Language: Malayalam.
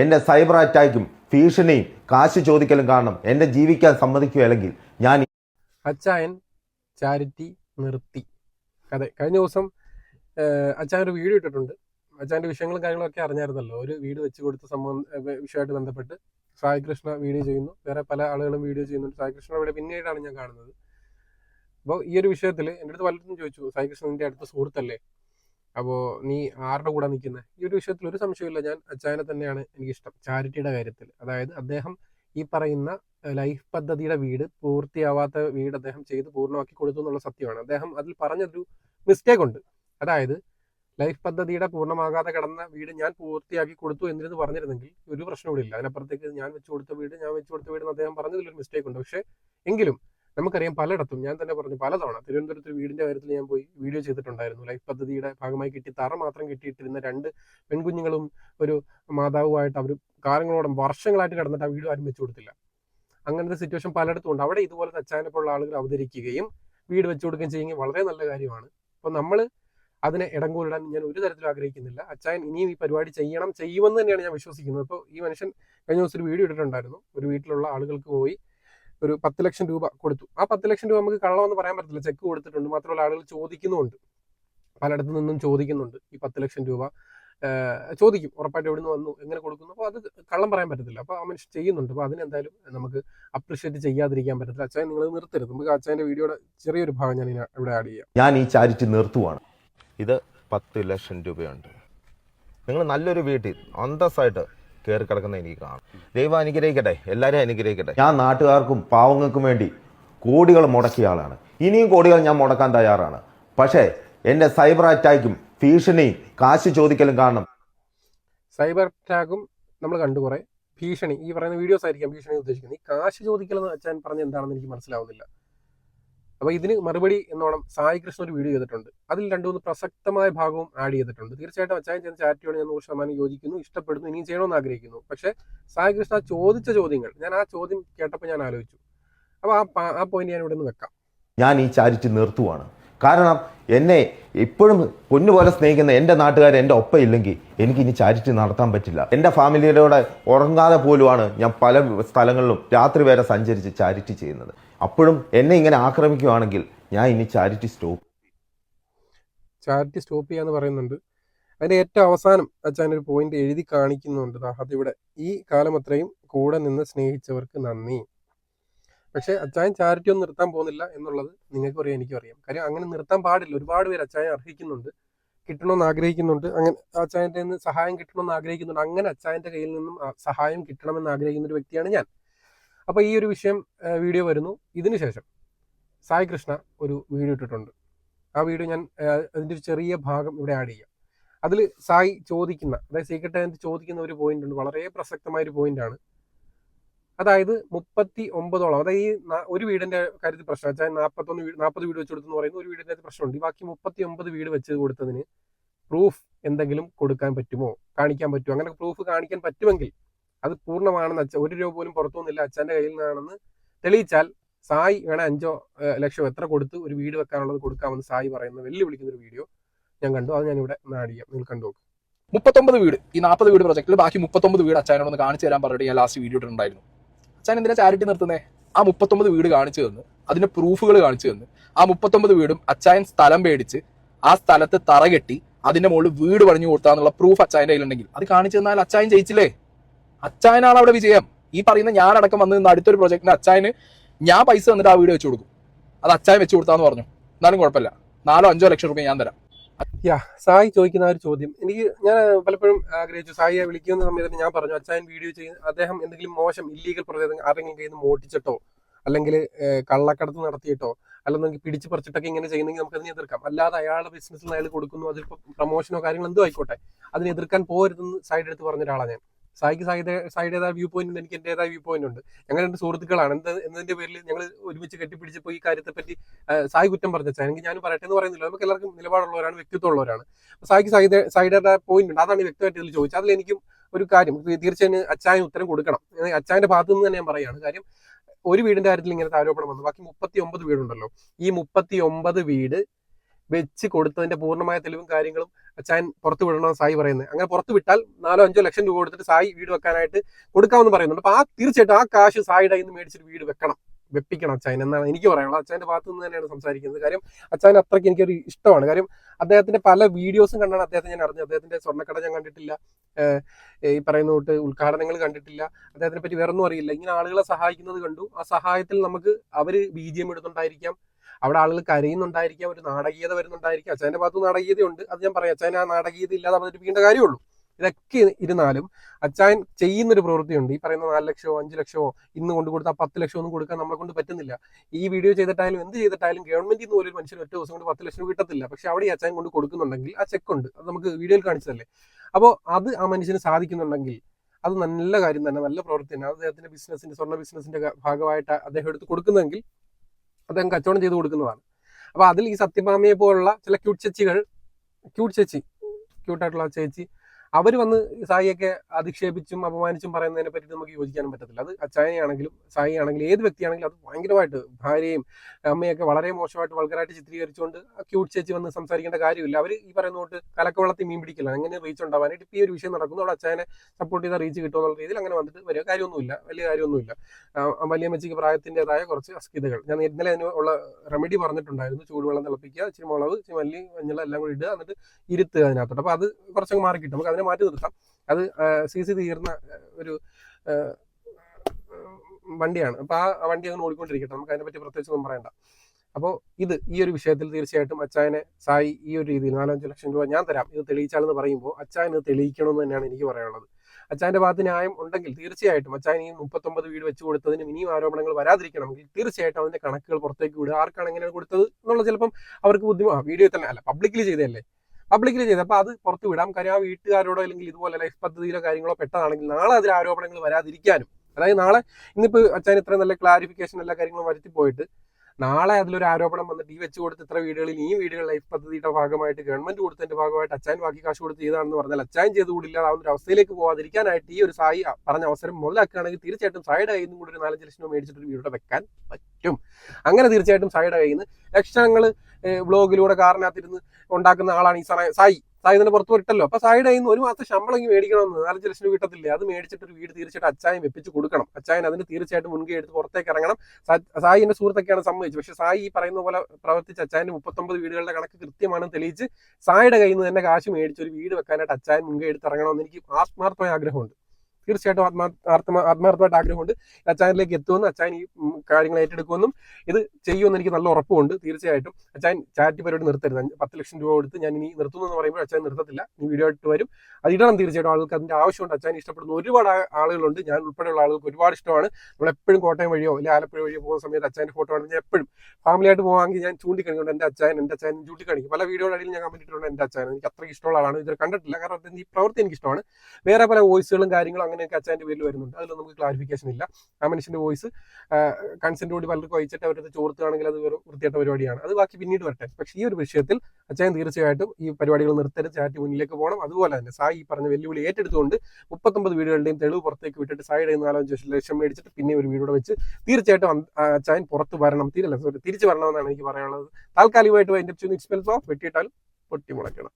എന്റെ സൈബർ അറ്റാക്കും ഭീഷണിയും കാശ് ചോദിക്കലും കാരണം എന്നെ ജീവിക്കാൻ സമ്മതിക്കുക അല്ലെങ്കിൽ ഞാൻ അച്ചായൻ ചാരിറ്റി നിർത്തി. അതെ കഴിഞ്ഞ ദിവസം അച്ചായൻ ഒരു വീഡിയോ ഇട്ടിട്ടുണ്ട്. അച്ചായന്റെ വിഷയങ്ങളും കാര്യങ്ങളും ഒക്കെ അറിഞ്ഞായിരുന്നല്ലോ. ഒരു വീട് വെച്ച് കൊടുത്ത ഏഹ്, വിഷയമായിട്ട് ബന്ധപ്പെട്ട് സായി കൃഷ്ണ വീഡിയോ ചെയ്യുന്നു. വേറെ പല ആളുകളും വീഡിയോ ചെയ്യുന്നുണ്ട്. സായി കൃഷ്ണ ഇവിടെ പിന്നീടാണ് ഞാൻ കാണുന്നത്. അപ്പോൾ ഈ ഒരു വിഷയത്തിൽ എന്റെ അടുത്ത് പലരും ചോദിച്ചു സായി കൃഷ്ണന്റെ അടുത്ത സുഹൃത്തല്ലേ? അപ്പോൾ നീ ആരുടെ കൂടെ നിൽക്കുന്നത് ഈ ഒരു വിഷയത്തിൽ ഒരു സംശയമില്ല ഞാൻ അച്ചായനെ തന്നെയാണ് എനിക്കിഷ്ടം. ചാരിറ്റിയുടെ കാര്യത്തിൽ. അതായത് അദ്ദേഹം ഈ പറയുന്ന ലൈഫ് പദ്ധതിയുടെ വീട് പൂർത്തിയാവാത്ത വീട് അദ്ദേഹം ചെയ്ത് പൂർണമാക്കി കൊടുത്തു എന്നുള്ള സത്യമാണ്. അദ്ദേഹം അതിൽ പറഞ്ഞൊരു മിസ്റ്റേക്ക് ഉണ്ട്. അതായത് ലൈഫ് പദ്ധതിയുടെ പൂർണമാകാതെ കിടന്ന വീട് ഞാൻ പൂർത്തിയാക്കി കൊടുത്തു എന്നിരുന്ന് പറഞ്ഞിരുന്നെങ്കിൽ ഒരു പ്രശ്നം കൂടി ഇല്ല അതിനപ്പുറത്തേക്ക് ഞാൻ വെച്ചു കൊടുത്ത വീട് ഞാൻ വെച്ചു കൊടുത്ത വീട് എന്ന് അദ്ദേഹം പറഞ്ഞതിൽ ഒരു മിസ്റ്റേക്ക് ഉണ്ട്. പക്ഷേ എങ്കിലും നമുക്കറിയാം പലയിടത്തും ഞാൻ തന്നെ പറഞ്ഞു പലതവണ തിരുവനന്തപുരത്ത് വീടിന്റെ കാര്യത്തിൽ ഞാൻ പോയി വീഡിയോ ചെയ്തിട്ടുണ്ടായിരുന്നു. ലൈഫ് പദ്ധതിയുടെ ഭാഗമായി കിട്ടി തറ മാത്രം കിട്ടിയിട്ടിരുന്ന രണ്ട് പെൺകുഞ്ഞുങ്ങളും ഒരു മാതാവുമായിട്ട് അവർ കാലങ്ങളോടും വർഷങ്ങളായിട്ട് കിടന്നിട്ട് ആ വീട് ആരും വെച്ചു കൊടുത്തില്ല. അങ്ങനത്തെ സിറ്റുവേഷൻ പലയിടത്തും ഉണ്ട്. അവിടെ ഇതുപോലെ തച്ചാനപ്പുള്ള ആളുകൾ അവതരിക്കുകയും വീട് വെച്ചു കൊടുക്കുകയും ചെയ്യുകയും വളരെ നല്ല കാര്യമാണ്. അപ്പോൾ നമ്മൾ അതിനെ ഇടം കൂരിടാൻ ഞാൻ ഒരു തരത്തിലും ആഗ്രഹിക്കുന്നില്ല. അച്ചായൻ ഇനിയും ഈ പരിപാടി ചെയ്യണം ചെയ്യുമെന്ന് തന്നെയാണ് ഞാൻ വിശ്വസിക്കുന്നത്. ഇപ്പോൾ ഈ മനുഷ്യൻ കഴിഞ്ഞ ദിവസം ഒരു വീഡിയോ ഇട്ടിട്ടുണ്ടായിരുന്നു. ഒരു വീട്ടിലുള്ള ആളുകൾക്ക് പോയി ഒരു പത്ത് ലക്ഷം രൂപ കൊടുത്തു. ആ പത്ത് ലക്ഷം രൂപ നമുക്ക് കള്ളമെന്ന് പറയാൻ പറ്റത്തില്ല. ചെക്ക് കൊടുത്തിട്ടുണ്ട്. മാത്രമല്ല ആളുകൾ ചോദിക്കുന്നുമുണ്ട്. പലയിടത്തു നിന്നും ചോദിക്കുന്നുണ്ട് ഈ പത്ത് ലക്ഷം രൂപ. ചോദിക്കും. ഉറപ്പായിട്ട് എവിടെ നിന്ന് വന്നു? എങ്ങനെ കൊടുക്കുന്നു? അപ്പോൾ അത് കള്ളം പറയാൻ പറ്റത്തില്ല. അപ്പോൾ ആ മനുഷ്യൻ ചെയ്യുന്നുണ്ട്. അപ്പോൾ അതിനെന്തായാലും നമുക്ക് അപ്രിഷ്യേറ്റ് ചെയ്യാതിരിക്കാൻ പറ്റത്തില്ല. അച്ഛൻ നിങ്ങൾ നിർത്തരുത്. നമുക്ക് അച്ഛന്റെ വീഡിയോയുടെ ചെറിയൊരു ഭാഗം ഞാൻ ഇവിടെ ആഡ് ചെയ്യാം. ഞാൻ ഈ ചാരിറ്റി നിർത്തുവാണ്. ഇത് പത്ത് ലക്ഷം രൂപയുണ്ട്. നിങ്ങൾ നല്ലൊരു വീട്ടിൽ അന്തസ്സായിട്ട് കയറി കിടക്കുന്ന എനിക്ക് കാണാം. ദൈവം അനുഗ്രഹിക്കട്ടെ എല്ലാവരെയും അനുഗ്രഹിക്കട്ടെ. ഞാൻ നാട്ടുകാർക്കും പാവങ്ങൾക്കും വേണ്ടി കോടികൾ മുടക്കിയ ആളാണ്. ഇനിയും കോടികൾ ഞാൻ മുടക്കാൻ തയ്യാറാണ്. പക്ഷേ എന്റെ സൈബർ അറ്റാക്കും ഭീഷണിയും കാശ് ചോദിക്കലും കാണണം സൈബർ അറ്റാക്കും നമ്മൾ കണ്ടു കുറേ. ഭീഷണി ഈ പറയുന്ന വീഡിയോസ് ആയിരിക്കാം ഭീഷണി ഉദ്ദേശിക്കുന്നത്. ഈ കാശ് ചോദിക്കലെന്ന് അച്ഛൻ പറഞ്ഞ എന്താണെന്ന് എനിക്ക് മനസ്സിലാവുന്നില്ല. അപ്പോൾ ഇതിന് മറുപടി എന്നോണം സായി കൃഷ്ണ ഒരു വീഡിയോ ചെയ്തിട്ടുണ്ട്. അതിൽ രണ്ടു മൂന്ന് പ്രസക്തമായ ഭാഗവും ആഡ് ചെയ്തിട്ടുണ്ട്. തീർച്ചയായിട്ടും അച്ചായൻ ചെയ്യുന്ന ചാരിറ്റിയോട് ഞാൻ നൂറ് ശതമാനം യോജിക്കുന്നു ഇഷ്ടപ്പെടുന്നു ഇനിയും ചെയ്യണമെന്ന് ആഗ്രഹിക്കുന്നു. പക്ഷേ സായി കൃഷ്ണ ചോദിച്ച ചോദ്യങ്ങൾ ഞാൻ ആ ചോദ്യം കേട്ടപ്പോൾ ഞാൻ ആലോചിച്ചു. അപ്പോൾ ആ ആ പോയിന്റ് ഞാൻ ഇവിടെ നിന്ന് വെക്കാം. ഞാൻ ഈ ചാരിറ്റി നിർത്തുവാണ്. കാരണം എന്നെ ഇപ്പോഴും പൊന്നുപോലെ സ്നേഹിക്കുന്ന എന്റെ നാട്ടുകാർ എന്റെ ഒപ്പം ഇല്ലെങ്കിൽ എനിക്ക് ഇനി ചാരിറ്റി നടത്താൻ പറ്റില്ല. എന്റെ ഫാമിലിയുടെ ഉറങ്ങാതെ പോലുമാണ് ഞാൻ പല സ്ഥലങ്ങളിലും രാത്രി വരെ സഞ്ചരിച്ച് ചാരിറ്റി ചെയ്യുന്നത്. അപ്പോഴും എന്നെ ഇങ്ങനെ ആക്രമിക്കുകയാണെങ്കിൽ ഞാൻ ഇനി ചാരിറ്റി സ്റ്റോപ്പ് ചാരിറ്റി സ്റ്റോപ്പ് ചെയ്യാന്ന് പറയുന്നുണ്ട്. അതിന്റെ ഏറ്റവും അവസാനം അച്ഛൻ ഒരു പോയിന്റ് എഴുതി കാണിക്കുന്നുണ്ട്. ദാ ഇവിടെ ഈ കാലം അത്രയും കൂടെ നിന്ന് സ്നേഹിച്ചവർക്ക് നന്ദി. പക്ഷെ അച്ചായൻ ചാരിറ്റി ഒന്നും നിർത്താൻ പോകുന്നില്ല എന്നുള്ളത് നിങ്ങൾക്ക് അറിയാം എനിക്കും അറിയാം. കാര്യം അങ്ങനെ നിർത്താൻ പാടില്ല. ഒരുപാട് പേര് അച്ചായൻ അർഹിക്കുന്നുണ്ട്. കിട്ടണമെന്ന് ആഗ്രഹിക്കുന്നുണ്ട്. അങ്ങനെ അച്ചായന്റെ നിന്ന് സഹായം കിട്ടണമെന്ന് ആഗ്രഹിക്കുന്നുണ്ട്. അങ്ങനെ അച്ചായന്റെ കയ്യിൽ നിന്നും സഹായം കിട്ടണമെന്ന് ആഗ്രഹിക്കുന്ന ഒരു വ്യക്തിയാണ് ഞാൻ. അപ്പോൾ ഈ ഒരു വിഷയം വീഡിയോ വരുന്നു. ഇതിന് ശേഷം സായി കൃഷ്ണ ഒരു വീഡിയോ ഇട്ടിട്ടുണ്ട്. ആ വീഡിയോ ഞാൻ അതിന്റെ ഒരു ചെറിയ ഭാഗം ഇവിടെ ആഡ് ചെയ്യാം. അതിൽ സായി ചോദിക്കുന്ന അതായത് സീക്രട്ട് ഏജന്റ് ചോദിക്കുന്ന ഒരു പോയിന്റ് ഉണ്ട്. വളരെ പ്രസക്തമായ ഒരു പോയിന്റ് ആണ്. അതായത് മുപ്പത്തി ഒമ്പതോളം അതായത് ഈ ഒരു വീടിന്റെ കാര്യത്തിൽ പ്രശ്നം വെച്ചാൽ നാൽപ്പത്തൊന്ന് വീട് നാൽപ്പത് വീട് വെച്ച് കൊടുത്തെന്ന് പറയുന്ന ഒരു വീടിന്റെ പ്രശ്നമുണ്ട്. ഈ ബാക്കി മുപ്പത്തി ഒമ്പത് വീട് വെച്ച് കൊടുത്തതിന് പ്രൂഫ് എന്തെങ്കിലും കൊടുക്കാൻ പറ്റുമോ? കാണിക്കാൻ പറ്റുമോ? അങ്ങനെ പ്രൂഫ് കാണിക്കാൻ പറ്റുമെങ്കിൽ അത് പൂർണമാണെന്ന് അച്ഛൻ ഒരു രൂപ പോലും പുറത്തുനിന്നില്ല അച്ഛന്റെ കയ്യിൽ നിന്നാണെന്ന് തെളിയിച്ചാൽ സായി വേണേ അഞ്ചോ ലക്ഷം എത്ര കൊടുത്ത് ഒരു വീട് വെക്കാനുള്ളത് കൊടുക്കാമെന്ന് സായി പറയുന്ന വെല്ലുവിളിക്കുന്ന ഒരു വീഡിയോ ഞാൻ കണ്ടു. അത് ആഡ് ചെയ്യാം നിങ്ങൾ കണ്ടു നോക്കും. മുപ്പത്തൊമ്പത് വീട്. ഈ നാൽപ്പത് വീട് പ്രൊജക്റ്റിൽ ബാക്കി മുപ്പത്തൊമ്പത് വീട് അച്ഛനോടൊന്ന് കാണിച്ചു തരാൻ പറഞ്ഞിട്ട് ഞാൻ ലാസ്റ്റ് വീഡിയോ ഇട്ടിട്ടുണ്ടായിരുന്നു. അച്ഛൻ എന്തിനാ ചാരിറ്റി നിർത്തുന്നേ? ആ മുപ്പത്തൊമ്പത് വീട് കാണിച്ചു തന്നു. അതിന്റെ പ്രൂഫുകൾ കാണിച്ചു തന്നു. ആ മുപ്പത്തൊമ്പത് വീടും അച്ചായൻ സ്ഥലം മേടിച്ച് ആ സ്ഥലത്ത് തറകെട്ടി അതിന്റെ മുകളിൽ വീട് പണിഞ്ഞു കൊടുത്താന്നുള്ള പ്രൂഫ് അച്ചായന്റെ കയ്യിലുണ്ടെങ്കിൽ അത് കാണിച്ചു തന്നാൽ അച്ചായൻ ജയിച്ചില്ലേ? അച്ചായനാണ് അവിടെ വിജയം. ഈ പറയുന്ന ഞാനടക്കം വന്ന് നിന്ന് അടുത്തൊരു പ്രൊജക്ടിന് അച്ചായന് ഞാൻ പൈസ തന്നിട്ട് ആ വീട് വെച്ച് കൊടുക്കും. അത് അച്ചായൻ വെച്ച് കൊടുത്താന്ന് പറഞ്ഞു. എന്നാലും കുഴപ്പമില്ല. നാലോ അഞ്ചോ ലക്ഷം റുപ്യ ഞാൻ തരാം. യാ സായി ചോദിക്കുന്ന ഒരു ചോദ്യം. എനിക്ക് ഞാൻ പലപ്പോഴും ആഗ്രഹിച്ചു സായിയെ വിളിക്കുന്ന സമയത്ത് ഞാൻ പറഞ്ഞു അച്ചായൻ വീഡിയോ ചെയ്യുന്ന അദ്ദേഹം എന്തെങ്കിലും മോശം ഇല്ലീഗൽ പ്രവർത്തനം ആരെങ്കിലും കയ്യിൽ നിന്ന് മോട്ടിച്ചിട്ടോ അല്ലെങ്കിൽ കള്ളക്കടത്ത് നടത്തിയിട്ടോ? അല്ലെന്നെങ്കിൽ പിടിച്ചു പറിച്ചിട്ടൊക്കെ ഇങ്ങനെ ചെയ്യുന്നെങ്കിൽ നമുക്ക് അതിനെ എതിർക്കാം. അല്ലാതെ അയാളുടെ ബിസിനസ്സിൽ അയാൾ കൊടുക്കുന്നു അതിൽ പ്രൊമോഷനോ കാര്യങ്ങളോ എന്തോ ആയിക്കോട്ടെ. അതിനെ എതിർക്കാൻ പോരുതെന്ന് സൈഡ് എടുത്ത് പറഞ്ഞ ഒരാളാണ് ഞാൻ. സായിക്ക് സായിയുടെ സായിയുടേതായ വ്യൂ പോയിന്റ് എനിക്ക് എന്റേതായ വ്യൂ പോയിന്റ് ഉണ്ട്. ഞങ്ങൾ രണ്ട് സുഹൃത്തുക്കളാണ്. എന്ത് എന്നതിന്റെ പേരിൽ ഞങ്ങൾ ഒരുമിച്ച് കെട്ടിപ്പിടിച്ചപ്പോൾ ഈ കാര്യത്തെ പറ്റി സായി കുറ്റം പറഞ്ഞ എനിക്ക് ഞാൻ പറയട്ടെ എന്ന് പറയുന്നില്ല. നമുക്ക് എല്ലാവർക്കും നിലപാടുള്ളവരാണ് വ്യക്തിത്വമുള്ളവരാണ്. സായിക്ക് സായിയുടെ സൈഡേതായ പോയിന്റ് ഉണ്ട്. അതാണ് വ്യക്തമായിട്ട് ഇതിൽ ചോദിച്ചത്. അതിലെനിക്കും ഒരു കാര്യം തീർച്ചയായും അച്ചായന് ഉത്തരം കൊടുക്കണം. അച്ചായന്റെ ഭാഗത്തു നിന്ന് തന്നെ ഞാൻ പറയുകയാണ്. കാര്യം ഒരു വീടിന്റെ കാര്യത്തിൽ ഇങ്ങനത്തെ ആരോപണം വന്നു. ബാക്കി മുപ്പത്തി ഒമ്പത് വീടുണ്ടല്ലോ. ഈ മുപ്പത്തി ഒമ്പത് വീട് വെച്ച് കൊടുത്തതിന്റെ പൂർണമായ തെളിവും കാര്യങ്ങളും അച്ഛൻ പുറത്തു വിടണമെന്ന് സായി പറയുന്നത്. അങ്ങനെ പുറത്തു വിട്ടാൽ നാലോ അഞ്ചോ ലക്ഷം രൂപ കൊടുത്തിട്ട് സായി വീട് വെക്കാനായിട്ട് കൊടുക്കാമെന്ന് പറയുന്നുണ്ട്. അപ്പൊ ആ തീർച്ചയായിട്ടും ആ കാശ് സായിയുടെ നിന്ന് മേടിച്ചിട്ട് വീട് വെക്കണം. വെപ്പിക്കണം അച്ഛൻ എന്നാണ് എനിക്ക് പറയാനുള്ളത്. അച്ഛന്റെ ഭാഗത്തു നിന്ന് തന്നെയാണ് സംസാരിക്കുന്നത്. കാര്യം അച്ഛൻ അത്രയ്ക്ക് എനിക്കൊരു ഇഷ്ടമാണ്. കാര്യം അദ്ദേഹത്തിന്റെ പല വീഡിയോസും കണ്ടാണ് അദ്ദേഹത്തെ ഞാൻ അറിഞ്ഞത്. അദ്ദേഹത്തിന്റെ സ്വർണക്കട ഞാൻ കണ്ടിട്ടില്ല. ഈ പറയുന്ന തൊട്ട് ഉദ്ഘാടനങ്ങൾ കണ്ടിട്ടില്ല. അദ്ദേഹത്തിനെ പറ്റി വേറൊന്നും അറിയില്ല. ഇങ്ങനെ ആളുകളെ സഹായിക്കുന്നത് കണ്ടു. ആ സഹായത്തിൽ നമുക്ക് അവർ ബി ജി എം ഇടുന്നുണ്ടായിരിക്കാം അവിടെ ആളുകൾ കരയുന്നുണ്ടായിരിക്കാം ഒരു നാടകീയത വരുന്നുണ്ടായിരിക്കാം. അച്ഛന്റെ ഭാഗത്ത് നാടകീയതയുണ്ട് അത് ഞാൻ പറയാം. അച്ഛൻ ആ നാടകീയത ഇല്ലാതെ അവതരിപ്പിക്കേണ്ട കാര്യമുള്ളൂ. ഇതൊക്കെ ഇരുന്നാലും അച്ചായൻ ചെയ്യുന്നൊരു പ്രവൃത്തിയുണ്ട്. ഈ പറയുന്ന നാല് ലക്ഷമോ അഞ്ച് ലക്ഷമോ ഇന്ന് കൊണ്ട് കൊടുത്താൽ പത്ത് ലക്ഷം ഒന്നും കൊടുക്കാൻ നമ്മളെ കൊണ്ട് പറ്റുന്നില്ല. ഈ വീഡിയോ ചെയ്തിട്ടായാലും എന്ത് ചെയ്തിട്ടായാലും ഗവൺമെന്റിൽ നിന്ന് ഒരു മനുഷ്യൻ ഒറ്റ ദിവസം കൊണ്ട് പത്ത് ലക്ഷം കിട്ടത്തില്ല. പക്ഷെ അവിടെ ഈ അച്ചായൻ കൊണ്ട് കൊടുക്കുന്നുണ്ടെങ്കിൽ ആ ചെക്ക് ഉണ്ട്. അത് നമുക്ക് വീഡിയോയിൽ കാണിച്ചതല്ലേ. അപ്പോൾ അത് ആ മനുഷ്യന് സാധിക്കുന്നുണ്ടെങ്കിൽ അത് നല്ല കാര്യം തന്നെ നല്ല പ്രവൃത്തി തന്നെ. അദ്ദേഹത്തിന്റെ ബിസിനസിന്റെ സ്വർണ ബിസിനസിന്റെ ഭാഗമായിട്ട് അദ്ദേഹം എടുത്ത് കൊടുക്കുന്നെങ്കിൽ അദ്ദേഹം കച്ചവടം ചെയ്ത് കൊടുക്കുന്നതാണ്. അപ്പോൾ അതിൽ ഈ സത്യഭാമയെ പോലുള്ള ചില ക്യൂട്ട് ചേച്ചികൾ ക്യൂട്ട് ചേച്ചി ക്യൂട്ടായിട്ടുള്ള ചേച്ചി അവർ വന്ന് സായിയൊക്കെ അധിക്ഷേപിച്ചും അപമാനിച്ചും പറയുന്നതിനെ പറ്റി നമുക്ക് യോജിക്കാനും പറ്റത്തില്ല. അത് അച്ചായനാണെങ്കിലും സായി ആണെങ്കിലും ഏത് വ്യക്തിയാണെങ്കിലും അത് ഭയങ്കരമായിട്ട് ഭാര്യയും അമ്മയൊക്കെ വളരെ മോശമായിട്ട് വൾഗറായിട്ട് ചിത്രീകരിച്ചുകൊണ്ട് ക്യൂട്ട് ചേച്ചി വന്ന് സംസാരിക്കേണ്ട കാര്യമില്ല. അവർ ഈ പറയുന്ന തൊട്ട് കലക്കവെള്ളത്തിൽ മീൻ പിടിക്കില്ല അങ്ങനെ റീച്ച് ഉണ്ടാവാനായിട്ട് ഇപ്പോൾ ഈ ഒരു വിഷയം നടക്കുന്നു. അവിടെ അച്ചായനെ സപ്പോർട്ട് ചെയ്ത റീച്ച് കിട്ടുമെന്നുള്ള രീതിയിൽ അങ്ങനെ വന്നിട്ട് വരിക. കാര്യമൊന്നുമില്ല. വലിയ കാര്യമൊന്നുമില്ല. വലിയ മെച്ചിക്ക് പ്രായത്തിന്റെതായ കുറച്ച് അസ്കിതകൾ ഞാൻ ഇന്നലെ അതിന് ഉള്ള റെമഡി പറഞ്ഞിട്ടുണ്ടായിരുന്നു. ചൂടുവെള്ളം തിളപ്പിക്കുക ഇച്ചിരി മുളക് മല്ലി മഞ്ഞൾ എല്ലാം കൂടി ഇടുക എന്നിട്ട് ഇരുത്തുക അതിനകത്തോട്ട്. അപ്പോൾ അത് കുറച്ചങ്ങ് മാറി കിട്ടും നമുക്ക് അതിനെ മാറ്റി നിർത്താം. അത് സി സി തീർന്ന ഒരു വണ്ടിയാണ്. അപ്പോൾ ആ വണ്ടി അങ്ങനെ ഓടിക്കൊണ്ടിരിക്കട്ടെ. നമുക്ക് അതിനെപ്പറ്റി പ്രത്യേകിച്ച് ഒന്നും പറയണ്ട. അപ്പോൾ ഇത് ഈ ഒരു വിഷയത്തിൽ തീർച്ചയായിട്ടും അച്ചായനെ സായി ഈ ഒരു രീതിയിൽ നാലഞ്ച് ലക്ഷം രൂപ ഞാൻ തരാം. ഇത് തെളിയിച്ചാലെന്ന് പറയുമ്പോൾ അച്ചായൻ ഇത് തെളിയിക്കണമെന്ന് തന്നെയാണ് എനിക്ക് പറയാനുള്ളത്. അച്ചായന്റെ ഭാഗത്ത് ന്യായം ഉണ്ടെങ്കിൽ തീർച്ചയായിട്ടും അച്ചായൻ ഈ മുപ്പത്തൊമ്പത് വീട് വെച്ച് കൊടുത്തതിന് ഇനിയും ആരോപണങ്ങൾ വരാതിരിക്കണമെങ്കിൽ തീർച്ചയായിട്ടും അതിന്റെ കണക്കുകൾ പുറത്തേക്ക് വിടുക. ആർക്കാണ് എങ്ങനെയാണ് കൊടുത്തത്? എന്നുള്ള ചിലപ്പം അവർക്ക് ബുദ്ധിമുട്ട് വീഡിയോ തന്നെ അല്ല പബ്ലിക്കലി ചെയ്തതല്ലേ? പബ്ലിക്കലി ചെയ്ത്. അപ്പൊ അത് പുറത്ത് വിടാം. കാര്യം ആ വീട്ടുകാരോടോ അല്ലെങ്കിൽ ഇതുപോലെ ലൈഫ് പദ്ധതിയിലോ കാര്യങ്ങളോ പെട്ടതാണെങ്കിൽ നാളെ അതിൽ ആരോപണങ്ങൾ വരാതിരിക്കാനും. അതായത് നാളെ ഇന്നിപ്പോ അച്ഛൻ ഇത്ര നല്ല ക്ലാരിഫിക്കേഷൻ എല്ലാ കാര്യങ്ങളും വരുത്തി പോയിട്ട് നാളെ അതിലൊരു ആരോപണം വന്നിട്ട് ഈ വെച്ച് കൊടുത്ത് ഇത്ര വീടുകളിൽ ഈ വീടുകൾ ലൈഫ് പദ്ധതിയുടെ ഭാഗമായിട്ട് ഗവൺമെന്റ് കൊടുത്തതിന്റെ ഭാഗമായിട്ട് അച്ഛൻ ബാക്കി കാശ് കൊടുത്ത് ചെയ്താണെന്ന് പറഞ്ഞാൽ അച്ഛൻ ചെയ്ത് കൂടില്ലാതാവുന്ന ഒരു അവസ്ഥയിലേക്ക് പോകാതിരിക്കാനായിട്ട് ഈ ഒരു സായി പറഞ്ഞ അവസരം മുതലാക്കുകയാണെങ്കിൽ തീർച്ചയായിട്ടും സായിയുടെ കയ്യിൽ നിന്നും കൂടി ഒരു നാലഞ്ച് ലക്ഷം രൂപ മേടിച്ചിട്ട് ഒരു വീട് വെക്കാൻ പറ്റും. അങ്ങനെ തീർച്ചയായിട്ടും സായിയുടെ കയ്യിൽ നിന്ന് വ്ളോഗിലൂടെ കാറിനകത്തിരുന്ന് ഉണ്ടാക്കുന്ന ആളാണ് ഈ സായി. സായി ഇതിന്റെ പുറത്ത് വിട്ടല്ലോ അപ്പൊ സായിയുടെ കയ്യിൽ നിന്ന് ഒരു മാസം ശമ്പളം ഇങ്ങനെ മേടിക്കണമെന്ന് നാലഞ്ച് ലക്ഷം കിട്ടത്തില്ലേ? അത് മേടിച്ചിട്ട് ഒരു വീട് തീർച്ചയായിട്ടും അച്ചായം വെപ്പിച്ച് കൊടുക്കണം. അച്ചായൻ അതിന് തീർച്ചയായിട്ടും മുൻകൈ എടുത്ത് പുറത്തേക്ക് ഇറങ്ങണം. സായി എന്റെ സുഹൃത്തൊക്കെയാണ് സമ്മതിച്ചത്. പക്ഷെ സായി ഈ പറയുന്ന പോലെ പ്രവർത്തിച്ച് അച്ചായന്റെ മുപ്പത്തൊമ്പത് വീടുകളുടെ കണക്ക് കൃത്യമാണെന്ന് തെളിയിച്ച് സായിയുടെ കയ്യിൽ നിന്ന് തന്നെ കാശ് മേടിച്ച് ഒരു വീട് വെക്കാനായിട്ട് അച്ചായൻ മുൻകൈ എടുത്ത് ഇറങ്ങണമെന്ന് എനിക്ക് ആത്മാർത്ഥമായ ആഗ്രഹമുണ്ട്. തീർച്ചയായിട്ടും ആത്മാ ആത്മ ആത്മാർത്ഥമായിട്ട് ആഗ്രഹമുണ്ട്. അച്ചായനിലേക്ക് എത്തുമെന്ന് അച്ചായൻ ഈ കാര്യങ്ങൾ ഏറ്റെടുക്കുമെന്നും ഇത് ചെയ്യുമെന്ന് എനിക്ക് നല്ല ഉറപ്പുണ്ട് തീർച്ചയായിട്ടും അച്ചായൻ ചാറ്റ് പരിപാടി നിർത്തരുത്. പത്ത് ലക്ഷം രൂപ കൊടുത്ത് ഞാൻ ഇനി നിർത്തുന്നു എന്ന് പറയുമ്പോൾ അച്ചായൻ നിർത്തത്തില്ല. ഈ വീഡിയോ ആയിട്ട് വരും. അത് ഇടണം തീർച്ചയായിട്ടും. ആൾക്ക് അതിന്റെ ആവശ്യമുണ്ട്. അച്ചായൻ ഇഷ്ടപ്പെടുന്ന ഒരുപാട് ആളുകളുണ്ട്. ഞാൻ ഉൾപ്പെടെയുള്ള ആളുകൾക്ക് ഒരുപാട് ഇഷ്ടമാണ്. നമ്മൾ എപ്പോഴും കോട്ടയം വഴിയോ അല്ലെങ്കിൽ ആലപ്പുഴ വഴിയോ പോകുന്ന സമയത്ത് അച്ചായന്റെ ഫോട്ടോ ആണ് ഞാൻ എപ്പോഴും ഫാമിലി ആയിട്ട് പോകാമെങ്കിൽ ഞാൻ ചൂണ്ടിക്കാണിക്കുന്നുണ്ട്. എന്റെ അച്ചായൻ എന്റെ അച്ചായൻ ചൂണ്ടിക്കാണിക്കും. പല വീഡിയോയുടെ അടിയിൽ ഞാൻ ഇട്ടിട്ടുണ്ട്. എന്റെ അച്ചായൻ എനിക്ക് അത്രയ്ക്ക് ഇഷ്ടമുള്ള ആളാണ്. ഇതുവരെ കണ്ടിട്ടില്ല. കാരണം ഈ പ്രവൃത്തി എനിക്ക് ഇഷ്ടമാണ്. വേറെ പല വോയിസുകളും കാര്യങ്ങളും അങ്ങനെയൊക്കെ അച്ചായന്റെ പേരിൽ വരുന്നുണ്ട്. അതിലൊന്നും നമുക്ക് ക്ലാരിഫിക്കേഷൻ ഇല്ല. ആ മനുഷ്യന്റെ വോയിസ് കൂടി പലർക്കും അയച്ചിട്ട് അവരുടെ ചോർത്തുകയാണെങ്കിൽ അത് വെറും വൃത്തിയായിട്ട പരിപാടിയാണ്. അത് ബാക്കി പിന്നീട് വരട്ടെ. പക്ഷേ ഈ ഒരു വിഷയത്തിൽ അച്ചായൻ തീർച്ചയായിട്ടും ഈ പരിപാടികൾ നിർത്തരുത് ചാറ്റ് മുന്നിലേക്ക് പോകണം. അതുപോലെ തന്നെ സായി ഈ പറഞ്ഞ വെല്ലുവിളി ഏറ്റെടുത്തുകൊണ്ട് മുപ്പത്തൊമ്പത് വീടുകളുടെയും തെളിവ് പുറത്തേക്ക് വിട്ടിട്ട് സായിയുടെ നാലഞ്ച് ലക്ഷം മേടിച്ചിട്ട് പിന്നെ ഒരു വീടോടെ വെച്ച് തീർച്ചയായിട്ടും അച്ചായൻ പുറത്ത് വരണം. തിരിച്ചു വരണമെന്നാണ് എനിക്ക് പറയാനുള്ളത്. താൽക്കാലികമായിട്ട് അതിന്റെ എക്സ്പെൻസോ വെട്ടിയിട്ടാലും പൊട്ടി മുളയ്ക്കണം